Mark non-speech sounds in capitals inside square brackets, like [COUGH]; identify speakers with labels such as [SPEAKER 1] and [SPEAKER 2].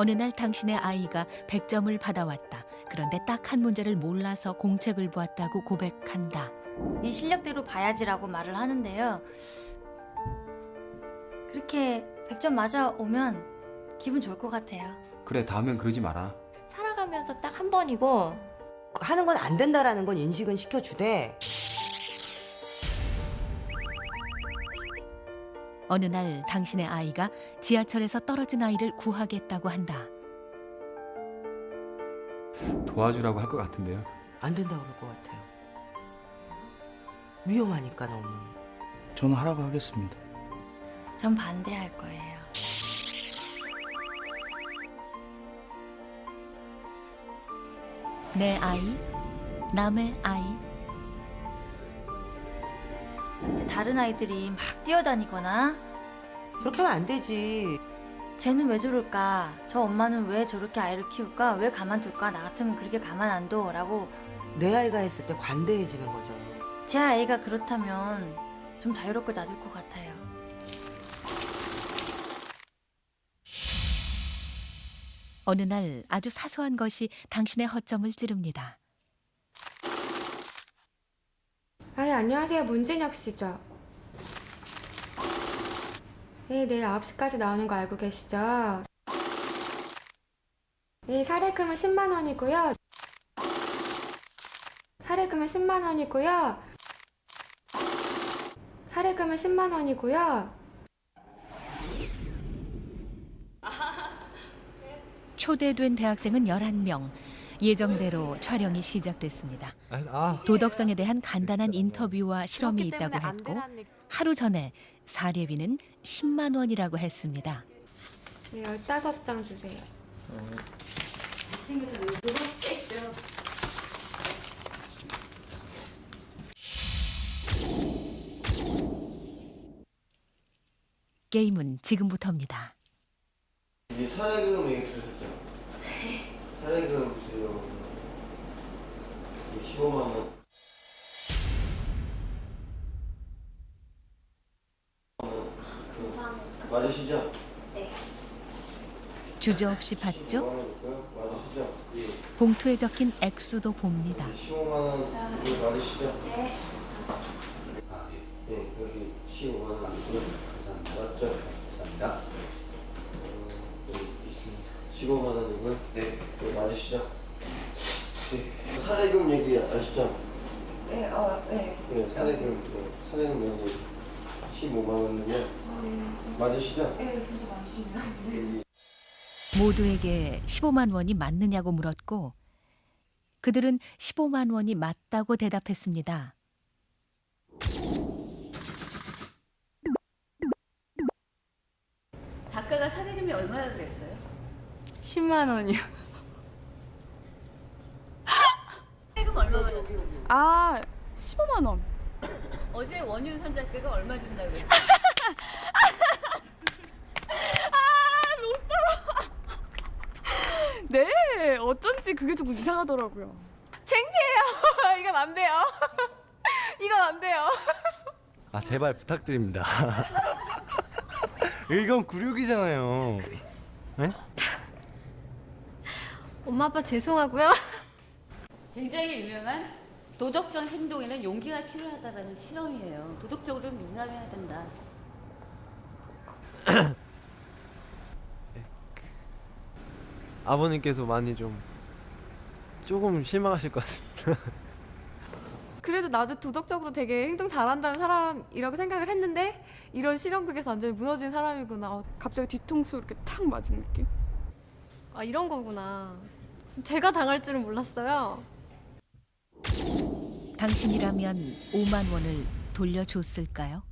[SPEAKER 1] 어느 날 당신의 아이가 100점을 받아왔다. 그런데 딱 한 문제를 몰라서 공책을 보았다고 고백한다.
[SPEAKER 2] 네 실력대로 봐야지라고 말을 하는데요. 그렇게 100점 맞아 오면 기분 좋을 것 같아요.
[SPEAKER 3] 그래 다음엔 그러지 마라.
[SPEAKER 4] 살아가면서 딱 한 번이고
[SPEAKER 5] 하는 건 안 된다라는 건 인식은 시켜주되
[SPEAKER 1] 어느 날 당신의 아이가 지하철에서 떨어진 아이를 구하겠다고 한다.
[SPEAKER 3] 도와주라고 할 것 같은데요.
[SPEAKER 5] 안 된다고 그럴 것 같아요. 위험하니까 너무.
[SPEAKER 6] 저는 하라고 하겠습니다.
[SPEAKER 2] 전 반대할 거예요.
[SPEAKER 1] 내 아이, 남의 아이.
[SPEAKER 2] 다른 아이들이 막 뛰어다니거나
[SPEAKER 5] 그렇게 하면 안 되지.
[SPEAKER 2] 쟤는 왜 저럴까? 저 엄마는 왜 저렇게 아이를 키울까? 왜 가만둘까? 나 같으면 그렇게 가만 안 둬. 라고
[SPEAKER 5] 내 아이가 했을 때 관대해지는 거죠.
[SPEAKER 2] 제 아이가 그렇다면 좀 자유롭게 놔둘 것 같아요.
[SPEAKER 1] 어느 날 아주 사소한 것이 당신의 허점을 찌릅니다.
[SPEAKER 7] 아, 안녕하세요. 문진혁 씨죠? 네, 내일 9시까지 나오는 거 알고 계시죠? 네, 사례금은 10만 원이고요. 사례금은 10만 원이고요. 사례금은 10만 원이고요.
[SPEAKER 1] 초대된 대학생은 11명. 예정대로 촬영이 시작됐습니다.
[SPEAKER 8] 아,
[SPEAKER 1] 도덕성에 대한 간단한 인터뷰와 실험이 있다고 했고 하루 전에 사례비는 10만 원이라고 했습니다.
[SPEAKER 7] 네, 15장 주세요.
[SPEAKER 1] 게임은 지금부터입니다.
[SPEAKER 8] 이 사례금 얘기 들으셨죠? 사례금 주려고 15만 원. 그, 맞으시죠?
[SPEAKER 1] 주저없이
[SPEAKER 8] 15만
[SPEAKER 1] 받죠?
[SPEAKER 8] 맞으시죠? 예.
[SPEAKER 1] 봉투에 적힌 액수도 봅니다.
[SPEAKER 8] 15만 원 이거 맞으시죠? 네. 네, 여기 15만 원이고요. 감사합니다. 맞죠? 감사합니다. 어, 여기 있습니다. 15만 원이고요. 네. 네, 맞으시죠? 네. 사례금 얘기 아시죠?
[SPEAKER 7] 네, 어, 네.
[SPEAKER 8] 네, 사례금, 네, 사례금 여기 15만 원이고요. 맞으시죠?
[SPEAKER 7] 네, 진짜 많으시네요.
[SPEAKER 1] 모두에게 15만 원이 맞느냐고 물었고 그들은 15만 원이 맞다고 대답했습니다.
[SPEAKER 9] 작가가 사례금이 얼마나 됐어요?
[SPEAKER 10] 10만 원이요.
[SPEAKER 9] 사례금 얼마 받았어요?
[SPEAKER 10] 아, 15만 원. [COUGHS]
[SPEAKER 9] 어제 원윤 선 작가가 얼마 준다고 그랬어요? [LAUGHS] [LAUGHS]
[SPEAKER 10] 네, 어쩐지 그게 조금 이상하더라고요. 창피해요. [LAUGHS] 이건 안 돼요. 이건 안 돼요.
[SPEAKER 8] 아, 제발 부탁드립니다. 이건 굴욕이잖아요. 네?
[SPEAKER 4] 엄마 아빠 죄송하고요.
[SPEAKER 9] 굉장히 유명한 도덕적 행동에는 용기가 필요하다는 실험이에요. 도덕적으로 민감해야 된다. [COUGHS]
[SPEAKER 8] 아버님께서 많이 좀 조금 실망하실 것 같습니다. [LAUGHS]
[SPEAKER 7] 그래도 나도 도덕적으로 되게 행동 잘한다는 사람이라고 생각을 했는데 이런 실험극에서 완전히 무너진 사람이구나. 어,
[SPEAKER 10] 갑자기 뒤통수 이렇게 탁 맞은 느낌.
[SPEAKER 4] 아 이런 거구나. 제가 당할 줄은 몰랐어요.
[SPEAKER 1] 당신이라면 5만 원을 돌려줬을까요?